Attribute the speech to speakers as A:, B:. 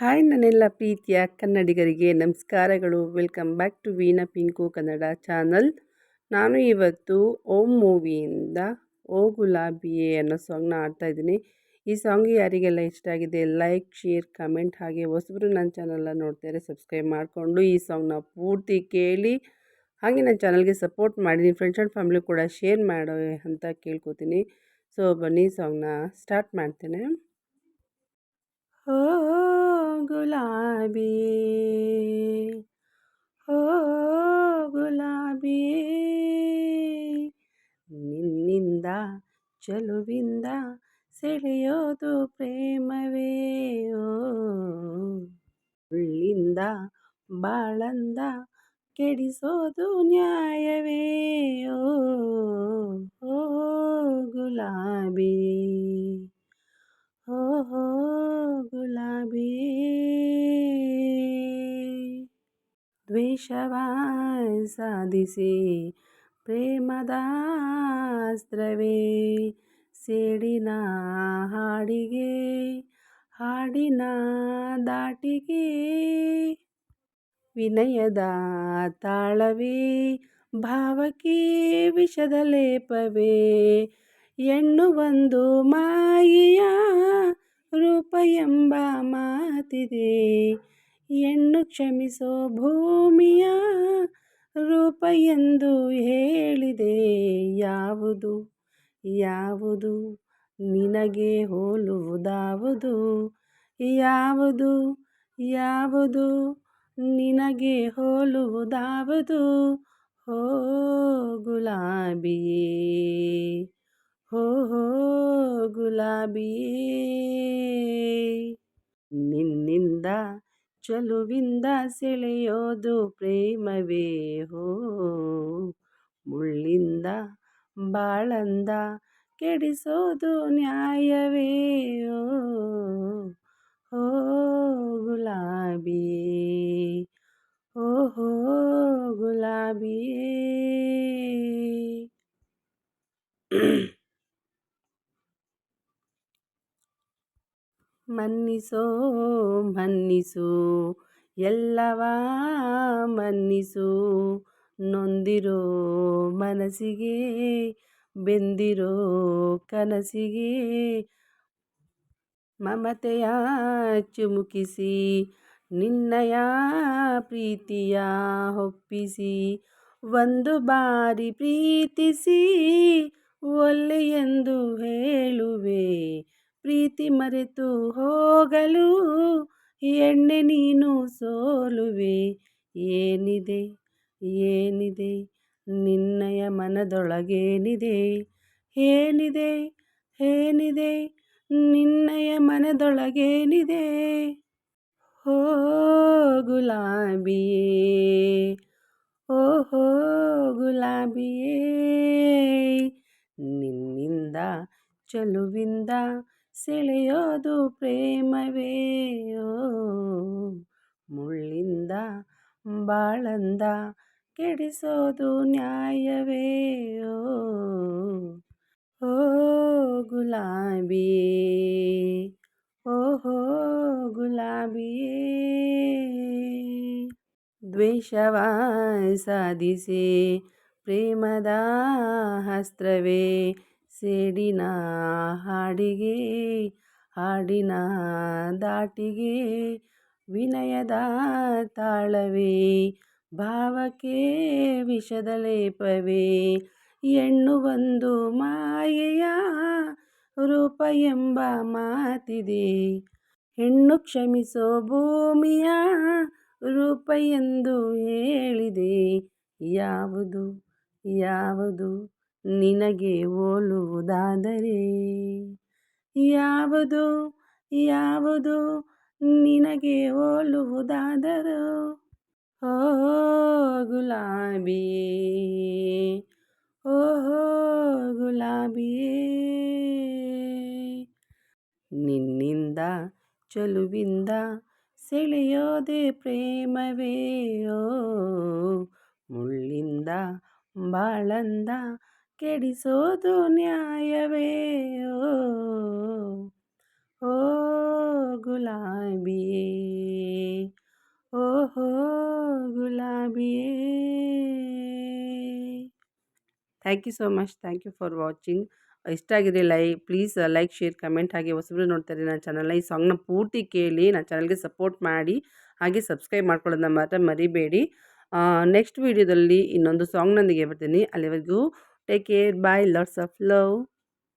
A: Hi ನನ್ನೆಲ್ಲ ಪ್ರೀತಿಯ ಕನ್ನಡಿಗರಿಗೆ ನಮಸ್ಕಾರಗಳು. Welcome back to Veena Pinku Kannada channel. ನಾನು ಇವತ್ತು ಓಂ ಮೂವಿಯಿಂದ ಓ ಗುಲಾಬಿಯೇ ಅನ್ನೋ ಸಾಂಗ್ನ ಆಡ್ತಾ ಇದ್ದೀನಿ. ಈ ಸಾಂಗ್ ಯಾರಿಗೆಲ್ಲ ಇಷ್ಟ ಆಗಿದೆ ಲೈಕ್, ಶೇರ್, ಕಮೆಂಟ್ ಹಾಗೆ ಹೊಸಬ್ರು ನನ್ನ ಚಾನಲ್ನ ನೋಡ್ತಾರೆ ಸಬ್ಸ್ಕ್ರೈಬ್ ಮಾಡಿಕೊಂಡು ಈ ಸಾಂಗ್ನ ಪೂರ್ತಿ ಕೇಳಿ. ಹಾಗೆ ನನ್ನ ಚಾನಲ್ಗೆ ಸಪೋರ್ಟ್ ಮಾಡಿ ಫ್ರೆಂಡ್ಸ್ ಆ್ಯಂಡ್ ಫ್ಯಾಮಿಲಿ ಕೂಡ ಶೇರ್ ಮಾಡೋ ಅಂತ ಕೇಳ್ಕೊತೀನಿ. ಸೊ ಬನ್ನಿ, ಸಾಂಗ್ನ ಸ್ಟಾರ್ಟ್ ಮಾಡ್ತೇನೆ. ಓ ಗುಲಾಬಿ. ಓ ಗುಲಾಬಿ ನಿನ್ನಿಂದ ಚಲುವಿಂದ ಸೆಳೆಯೋದು ಪ್ರೇಮವೇ? ಉಳ್ಳಿಂದ ಬಾಳಂದ ಕೆಡಿಸೋದು ನ್ಯಾಯವೇ? ಓ ದ್ವೇಷವ ಸಾಧಿಸಿ ಪ್ರೇಮದಾಸ್ತ್ರವೇ ಸೇಡಿನ ಹಾಡಿಗೆ, ಹಾಡಿನ ದಾಟಿಗೆ. ವಿನಯದ ತಾಳವೇ, ಭಾವಕ್ಕೆ ವಿಷದ ಲೇಪವೇ ಹೆಣ್ಣು ಒಂದು ಮಾಯಿಯ ರೂಪ ಎಂಬ ಮಾತಿದೆ. ಹೆಣ್ಣು ಕ್ಷಮಿಸೋ ಭೂಮಿಯ ರೂಪ ಎಂದು ಹೇಳಿದೆ. ಯಾವುದು? ಯಾವುದು? ನಿನಗೆ ಹೋಲುವುದಾವುದು? ಯಾವುದು? ಯಾವುದು? ನಿನಗೆ ಹೋಲುವುದಾವುದು? ಹೋ ಗುಲಾಬಿಯೇ, ಹೋ ಹೋ ಗುಲಾಬಿಯೇ, ನಿನ್ನಿಂದ ಚಲುವಿಂದ ಸೆಳೆಯೋದು ಪ್ರೇಮವೇ ಹೋ. ಮುಳ್ಳಿಂದ ಬಾಳಂದ ಕೆಡಿಸೋದು ನ್ಯಾಯವೇ ಓ ಗುಲಾಬಿಯೇ ಓಹೋ ಗುಲಾಬಿಯೇ. ಮನ್ನಿಸೋ, ಮನ್ನಿಸು, ಎಲ್ಲವ ಮನ್ನಿಸು, ನೊಂದಿರೋ ಮನಸ್ಸಿಗೆ, ಬೆಂದಿರೋ ಕನಸಿಗೆ, ಮಮತೆಯ ಚುಮುಕಿಸಿ, ನಿನ್ನಯ ಪ್ರೀತಿಯ ಒಪ್ಪಿಸಿ, ಒಂದು ಬಾರಿ ಪ್ರೀತಿಸಿ, ಒಲ್ಲೆ ಎಂದು ಹೇಳುವೆ. ಪ್ರೀತಿ ಮರೆತು ಹೋಗಲು ಎಣ್ಣೆ ನೀನು ಸೋಲುವೆ. ಏನಿದೆ ಏನಿದೆ, ನಿನ್ನಯ ಮನದೊಳಗೇನಿದೆ? ಏನಿದೆ ಏನಿದೆ, ನಿನ್ನಯ ಮನದೊಳಗೇನಿದೆ? ಹೋ ಗುಲಾಬಿಯೇ ಓಹೋ ಗುಲಾಬಿಯೇ, ನಿನ್ನಿಂದ, ಚಲುವಿಂದ ಸೆಳೆಯೋದು ಪ್ರೇಮವೇ? ಮುಳ್ಳಿಂದ ಬಾಳಂದ ಕೆಡಿಸೋದು ನ್ಯಾಯವೇ? ಓ ಗುಲಾಬಿ ಓಹೋ ಗುಲಾಬಿಯೇ ದ್ವೇಷವ ಸಾಧಿಸಿ ಪ್ರೇಮದ ಅಸ್ತ್ರವೇ ಸೇಡಿನ ಹಾಡಿಗೆ, ಹಾಡಿನ ದಾಟಿಗೆ, ವಿನಯದ ತಾಳವೇ, ಭಾವಕ್ಕೆ ವಿಷದ ಲೇಪವೇ, ಹೆಣ್ಣು ಒಂದು ಮಾಯೆಯ ರೂಪ ಎಂಬ ಮಾತಿದೆ. ಹೆಣ್ಣು ಕ್ಷಮಿಸೋ ಭೂಮಿಯ ರೂಪ ಎಂದು ಹೇಳಿದೆ. ಯಾವುದು ಯಾವುದು? ನಿನಗೆ ಹೋಲುವುದಾದರೆ ಯಾವುದು ಯಾವುದು ನಿನಗೆ ಹೋಲುವುದಾದರೂ? ಓ ಗುಲಾಬಿ ಓಹೋ ಗುಲಾಬಿಯೇ, ನಿನ್ನಿಂದ ಚಲುವಿಂದ ಸೆಳೆಯೋದೆ ಪ್ರೇಮವೇ? ಓ ಮುಳ್ಳಿಂದ ಬಾಳಂದ ಕೆಡಿಸೋದು ನ್ಯಾಯವೇ? ಓ ಗುಲಾಬಿಯೇ? ಓಹೋ, ಗುಲಾಬಿಯೇ? Thank you so much thank you for watching ಇಷ್ಟ ಆಗಿದೆ ಲೈ ಪ್ಲೀಸ್ ಲೈಕ್ ಶೇರ್ ಕಮೆಂಟ್ ಹಾಗೆ ಹೊಸಬ್ರು ನೋಡ್ತಾರೆ ನನ್ನ ಚಾನಲ್ನ ಈ ಸಾಂಗ್ನ ಪೂರ್ತಿ ಕೇಳಿ, ನನ್ನ ಚಾನಲ್ಗೆ ಸಪೋರ್ಟ್ ಮಾಡಿ, ಹಾಗೆ ಸಬ್ಸ್ಕ್ರೈಬ್ ಮಾಡ್ಕೊಳ್ಳೋದನ್ನ ಮಾತ್ರ ಮರಿಬೇಡಿ. ನೆಕ್ಸ್ಟ್ ವೀಡಿಯೋದಲ್ಲಿ ಇನ್ನೊಂದು ಸಾಂಗ್ನೊಂದಿಗೆ ಬರ್ತೀನಿ. ಅಲ್ಲಿವರೆಗೂ Take care. Bye. Lots of love.